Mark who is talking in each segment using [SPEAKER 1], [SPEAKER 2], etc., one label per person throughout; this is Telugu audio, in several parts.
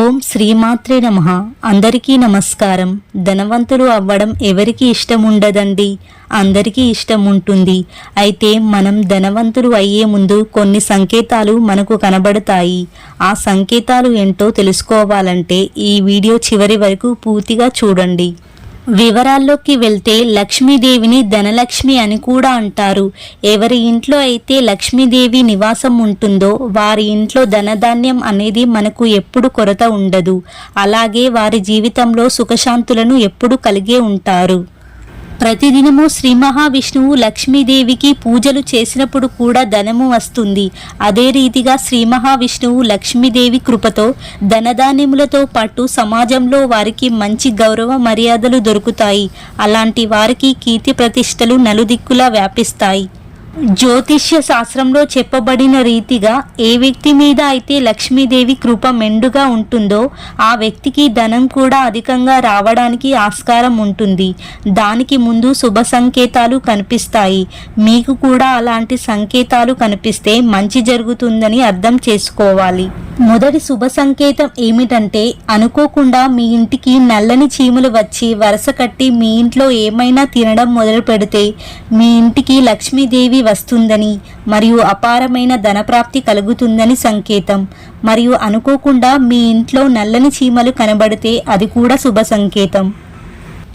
[SPEAKER 1] ఓం శ్రీమాత్రే నమ. అందరికీ నమస్కారం. ధనవంతులు అవ్వడం ఎవరికి ఇష్టం ఉండదండి అందరికీ ఇష్టం ఉంటుంది అయితే మనం ధనవంతులు అయ్యే ముందు కొన్ని సంకేతాలు మనకు కనబడతాయి. ఆ సంకేతాలు ఏంటో తెలుసుకోవాలంటే ఈ వీడియో చివరి వరకు పూర్తిగా చూడండి. వివరాల్లోకి వెళ్తే లక్ష్మీదేవిని ధనలక్ష్మి అని కూడా అంటారు. ఎవరి ఇంట్లో అయితే లక్ష్మీదేవి నివాసం ఉంటుందో వారి ఇంట్లో ధనధాన్యం అనేది మనకు ఎప్పుడు కొరత ఉండదు. అలాగే వారి జీవితంలో సుఖశాంతులను ఎప్పుడు కలిగే ఉంటారు. ప్రతిదినము శ్రీ మహావిష్ణువు లక్ష్మీదేవికి పూజలు చేసినప్పుడు కూడా ధనము వస్తుంది. అదే రీతిగా శ్రీ మహావిష్ణువు లక్ష్మీదేవి కృపతో ధనధాన్యములతో పాటు సమాజంలో వారికి మంచి గౌరవ మర్యాదలు దొరుకుతాయి. అలాంటి వారికి కీర్తి ప్రతిష్టలు నలుదిక్కులా వ్యాపిస్తాయి. జ్యోతిష్య శాస్త్రంలో చెప్పబడిన రీతిగా ఏ వ్యక్తి మీద అయితే లక్ష్మీదేవి కృప మెండుగా ఉంటుందో ఆ వ్యక్తికి ధనం కూడా అధికంగా రావడానికి ఆస్కారం ఉంటుంది. దానికి ముందు శుభ సంకేతాలు కనిపిస్తాయి. మీకు కూడా అలాంటి సంకేతాలు కనిపిస్తే మంచి జరుగుతుందని అర్థం చేసుకోవాలి. మొదటి శుభ సంకేతం ఏమిటంటే అనుకోకుండా మీ ఇంటికి నల్లని చీములు వచ్చి వరుస కట్టి మీ ఇంట్లో ఏమైనా తినడం మొదలు పెడితే మీ ఇంటికి లక్ష్మీదేవి వస్తుందని మరియు అపారమైన ధనప్రాప్తి కలుగుతుందని సంకేతం. మరియు అనుకోకుండా మీ ఇంట్లో నల్లని చీమలు కనబడితే అది కూడా శుభ సంకేతం.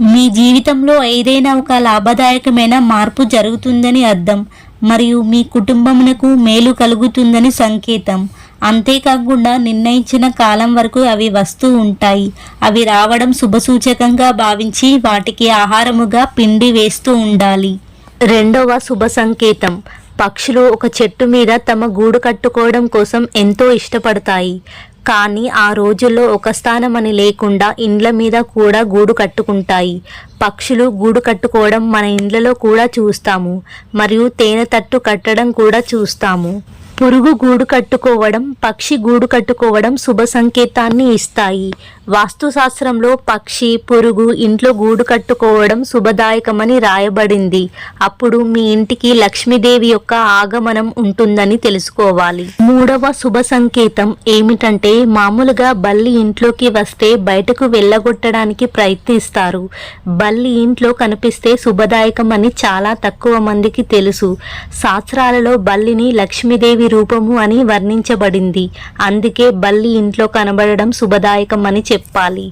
[SPEAKER 1] మీ జీవితంలో ఏదైనా ఒక లాభదాయకమైన మార్పు జరుగుతుందని అర్థం. మరియు మీ కుటుంబమునకు మేలు కలుగుతుందని సంకేతం. అంతేకాకుండా నిర్ణయించిన కాలం వరకు అవి వస్తూ ఉంటాయి. అవి రావడం శుభసూచకంగా భావించి వాటికి ఆహారముగా పిండి వేస్తూ ఉండాలి. రెండవ శుభ సంకేతం. పక్షులు ఒక చెట్టు మీద తమ గూడు కట్టుకోవడం కోసం ఎంతో ఇష్టపడతాయి. కానీ ఆ రోజుల్లో ఒక స్థానం అని లేకుండా ఇండ్ల మీద కూడా గూడు కట్టుకుంటాయి. పక్షులు గూడు కట్టుకోవడం మన ఇండ్లలో కూడా చూస్తాము. మరియు తేనె తట్టు కట్టడం కూడా చూస్తాము. పురుగు గూడు కట్టుకోవడం పక్షి గూడు కట్టుకోవడం శుభ సంకేతాన్ని ఇస్తాయి. వాస్తుశాస్త్రంలో పక్షి పురుగు ఇంట్లో గూడు కట్టుకోవడం శుభదాయకమని రాయబడింది. అప్పుడు మీ ఇంటికి లక్ష్మీదేవి యొక్క ఆగమనం ఉంటుందని తెలుసుకోవాలి. మూడవ శుభ సంకేతం ఏమిటంటే మామూలుగా బల్లి ఇంట్లోకి వస్తే బయటకు వెళ్ళగొట్టడానికి ప్రయత్నిస్తారు. బల్లి ఇంట్లో కనిపిస్తే శుభదాయకమని చాలా తక్కువ మందికి తెలుసు. శాస్త్రాలలో బల్లిని లక్ష్మీదేవి రూపము అని వర్ణించబడింది. అందుకే బల్లి ఇంట్లో కనబడడం శుభదాయకం అని చెప్పాలి.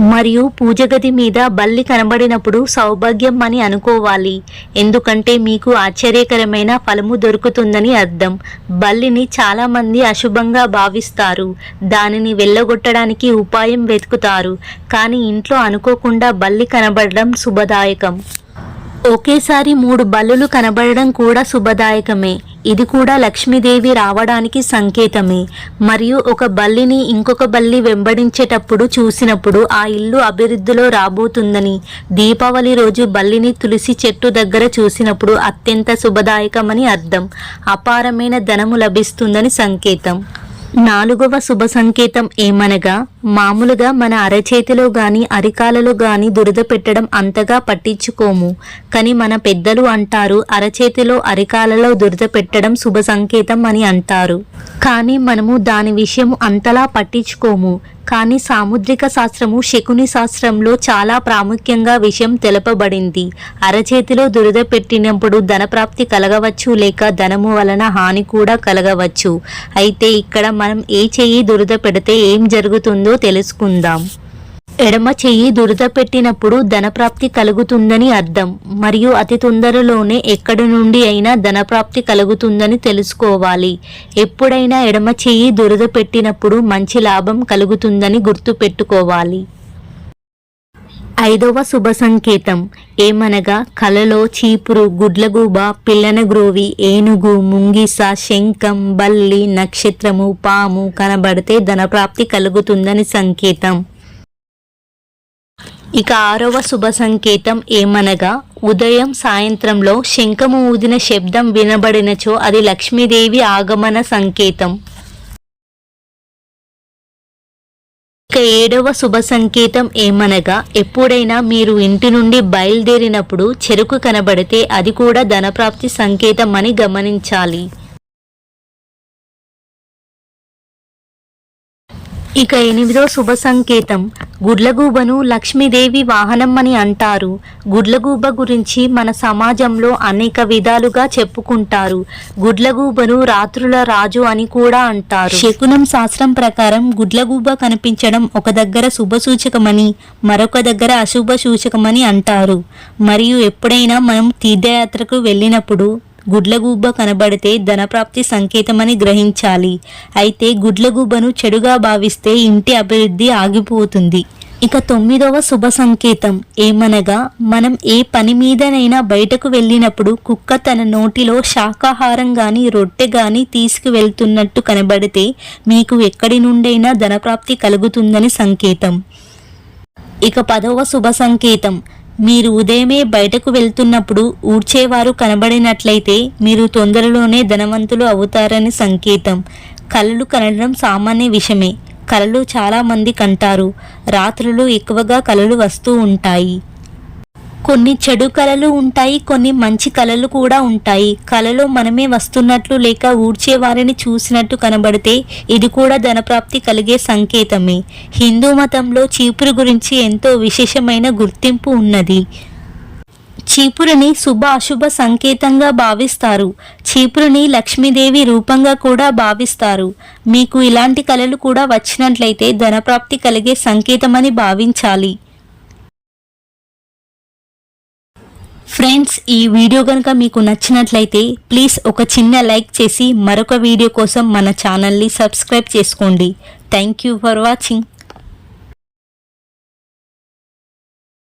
[SPEAKER 1] మరియు పూజగది మీద బల్లి కనబడినప్పుడు సౌభాగ్యం అని అనుకోవాలి. ఎందుకంటే మీకు ఆశ్చర్యకరమైన ఫలము దొరుకుతుందని అర్థం. బల్లిని చాలామంది అశుభంగా భావిస్తారు. దానిని వెళ్ళగొట్టడానికి ఉపాయం వెతుకుతారు. కానీ ఇంట్లో అనుకోకుండా బల్లి కనబడడం శుభదాయకం. ఒకేసారి మూడు బల్లులు కనబడడం కూడా శుభదాయకమే. ఇది కూడా లక్ష్మీదేవి రావడానికి సంకేతమే. మరియు ఒక బల్లిని ఇంకొక బల్లి వెంబడించేటప్పుడు చూసినప్పుడు ఆ ఇల్లు అభివృద్ధిలో రాబోతుందని దీపావళి రోజు బల్లిని తులసి చెట్టు దగ్గర చూసినప్పుడు అత్యంత శుభదాయకమని అర్థం. అపారమైన ధనము లభిస్తుందని సంకేతం. నాలుగవ శుభ సంకేతం ఏమనగా మామూలుగా మన అరచేతిలో గాని అరికాలలో గాని దురద పెట్టడం అంతగా పట్టించుకోము. కానీ మన పెద్దలు అంటారు అరచేతిలో అరికాలలో దురద పెట్టడం శుభ సంకేతం అని అంటారు. కానీ మనము దాని విషయం అంతలా పట్టించుకోము. కానీ సాముద్రిక శాస్త్రము శకుని శాస్త్రంలో చాలా ప్రాముఖ్యంగా విషయం తెలపబడింది. అరచేతిలో దురద పెట్టినప్పుడు ధనప్రాప్తి కలగవచ్చు లేక ధనము వలన హాని కూడా కలగవచ్చు. అయితే ఇక్కడ మనం ఏ చెయ్యి దురద పెడితే ఏం జరుగుతుందో తెలుసుకుందాం. ఎడమ చెయ్యి దురద పెట్టినప్పుడు ధనప్రాప్తి కలుగుతుందని అర్థం. మరియు అతి తొందరలోనే ఎక్కడి నుండి అయినా ధనప్రాప్తి కలుగుతుందని తెలుసుకోవాలి. ఎప్పుడైనా ఎడమ చెయ్యి దురద పెట్టినప్పుడు మంచి లాభం కలుగుతుందని గుర్తుపెట్టుకోవాలి. ఐదవ శుభ సంకేతం. ఏమనగా కలలో చీపురు గుడ్లగూబ పిల్లన గ్రోవి ఏనుగు ముంగిస శంఖం బల్లి నక్షత్రము పాము కనబడితే ధనప్రాప్తి కలుగుతుందని సంకేతం. ఇక ఆరవ శుభ సంకేతం ఏమనగా ఉదయం సాయంత్రంలో శంఖము ఊదిన శబ్దం వినబడినచో అది లక్ష్మీదేవి ఆగమన సంకేతం. ఇక ఏడవ శుభ సంకేతం ఏమనగా ఎప్పుడైనా మీరు ఇంటి నుండి బయలుదేరినప్పుడు చెరుకు కనబడితే అది కూడా ధనప్రాప్తి సంకేతం అని గమనించాలి. ఇక ఎనిమిదో శుభ సంకేతం. గుడ్లగూబను లక్ష్మీదేవి వాహనం అని అంటారు. గుడ్లగూబ గురించి మన సమాజంలో అనేక విధాలుగా చెప్పుకుంటారు. గుడ్లగూబను రాత్రుల రాజు అని కూడా అంటారు. శకునం శాస్త్రం ప్రకారం గుడ్లగూబ కనిపించడం ఒక దగ్గర శుభ సూచకమని మరొక దగ్గర అశుభ సూచకమని అంటారు. మరియు ఎప్పుడైనా మనం తీర్థయాత్రకు వెళ్ళినప్పుడు గుడ్లగూబ కనబడితే ధనప్రాప్తి సంకేతమని గ్రహించాలి. అయితే గుడ్లగూబను చెడుగా భావిస్తే ఇంటి అభివృద్ధి ఆగిపోతుంది. ఇక తొమ్మిదవ శుభ సంకేతం. ఏమనగా మనం ఏ పని మీదనైనా బయటకు వెళ్ళినప్పుడు కుక్క తన నోటిలో శాకాహారం కానీ రొట్టె కానీ తీసుకువెళ్తున్నట్టు కనబడితే మీకు ఎక్కడి నుండైనా ధనప్రాప్తి కలుగుతుందని సంకేతం. ఇక పదవ శుభ సంకేతం. మీరు ఉదయమే బయటకు వెళ్తున్నప్పుడు ఊడ్చేవారు కనబడినట్లయితే మీరు తొందరలోనే ధనవంతులు అవుతారని సంకేతం. కలలు కనడం సామాన్య విషయమే. కలలు చాలామంది కంటారు. రాత్రులు ఎక్కువగా కలలు వస్తూ ఉంటాయి. కొన్ని చెడు కళలు ఉంటాయి కొన్ని మంచి కళలు కూడా ఉంటాయి. కళలో మనమే వస్తున్నట్లు లేక ఊడ్చే వారిని చూసినట్టు కనబడితే ఇది కూడా ధనప్రాప్తి కలిగే సంకేతమే. హిందూ మతంలో చీపురు గురించి ఎంతో విశేషమైన గుర్తింపు ఉన్నది. చీపురుని శుభ అశుభ సంకేతంగా భావిస్తారు. చీపురుని లక్ష్మీదేవి రూపంగా కూడా భావిస్తారు. మీకు ఇలాంటి కళలు కూడా వచ్చినట్లయితే ధనప్రాప్తి కలిగే సంకేతమని భావించాలి. ఫ్రెండ్స్ ఈ వీడియో కనుక మీకు నచ్చినట్లయితే ప్లీజ్ ఒక చిన్న లైక్ చేసి మరొక వీడియో కోసం మన ఛానల్ని సబ్స్క్రైబ్ చేసుకోండి. Thank you for watching